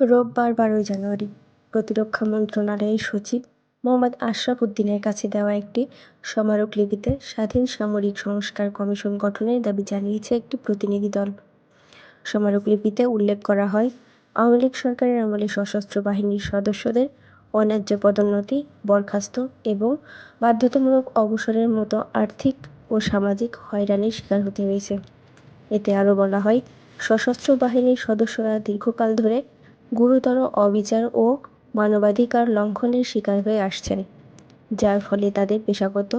রোববার বারোই জানুয়ারি, প্রতিরক্ষা মন্ত্রণালয়ের সচিব মোহাম্মদ আশরাফ উদ্দিনের কাছে দেওয়া একটি স্মারকলিপিতে স্বাধীন সামরিক সংস্কার কমিশন গঠনের দাবি জানিয়েছে একটি প্রতিনিধি দল। স্মারকলিপিতে উল্লেখ করা হয়, আওয়ামী লীগ সরকারের আমলে সশস্ত্র বাহিনীর সদস্যদের অন্যায্য পদোন্নতি, বরখাস্ত এবং বাধ্যতামূলক অবসরের মতো আর্থিক ও সামাজিক হয়রানির শিকার হতে হয়েছে। এতে আরও বলা হয়, সশস্ত্র বাহিনীর সদস্যরা দীর্ঘকাল ধরে গুরুতর অবিচার ও মানবাধিকার লঙ্ঘনের শিকার হয়ে আসছেন, যার ফলে তাদের পেশাগত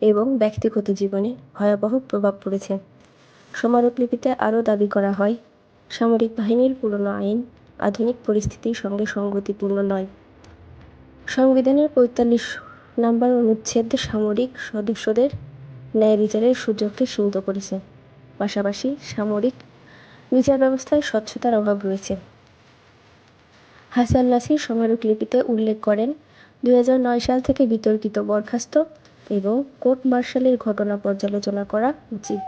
এবং ব্যক্তিগত জীবনে ভয়াবহ প্রভাব পড়েছে। স্মারকলিপিতে আরও দাবি করা হয়, সামরিক বাহিনীর পুরনো আইন আধুনিক পরিস্থিতির সঙ্গে সঙ্গতিপূর্ণ নয়। সংবিধানের পঁয়তাল্লিশ নাম্বার অনুচ্ছেদ সামরিক সদস্যদের ন্যায় বিচারের সুযোগকে সীমিত করেছে। পাশাপাশি সামরিক বিচার ব্যবস্থায় স্বচ্ছতার অভাব রয়েছে। হাসান নাসির স্মারকলিপিতে উল্লেখ করেন, দুই হাজার নয় সাল থেকে বিতর্কিত বরখাস্ত এবং কোর্ট মার্শালের ঘটনা পর্যালোচনা করা উচিত।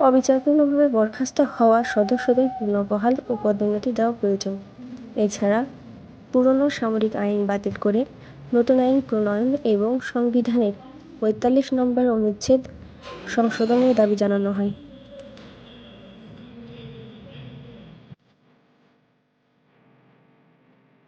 অবিচারপূর্ণভাবে বরখাস্ত হওয়া সদস্যদের পুনর্বহাল ও পদোন্নতি দেওয়া প্রয়োজন। এছাড়া পুরনো সামরিক আইন বাতিল করে নতুন আইন প্রণয়ন এবং সংবিধানের পঁয়তাল্লিশ নম্বর অনুচ্ছেদ সংশোধনের দাবি জানানো হয়।